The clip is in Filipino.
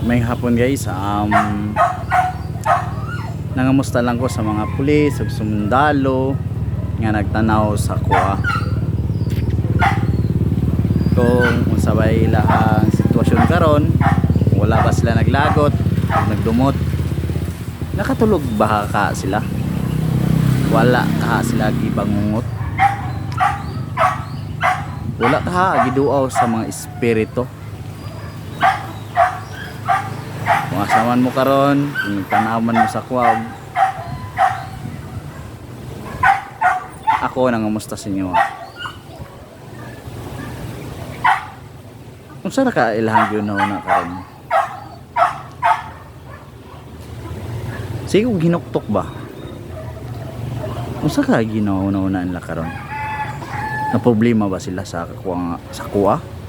May hapon guys, um, nangamusta lang ko sa mga pulis, ug sundalo nga nagtanaw sa kuha. Kung unsabay lahang sitwasyon karon, wala ba sila naglagot, nagdumot. Nakatulog ba ka sila? Wala ka sila gibangungot. Wala ka giduaw sa mga espiritu. Kung asaman mo karon, kung tanawan mo sa kuwag. Ako nangamusta sa inyo. Kung saan ka ilahang yun na una karon? Sige ginuktok ba? Kung saan ka ginawa na una nila karon? Na problema ba sila sa kuwa sa kuwa?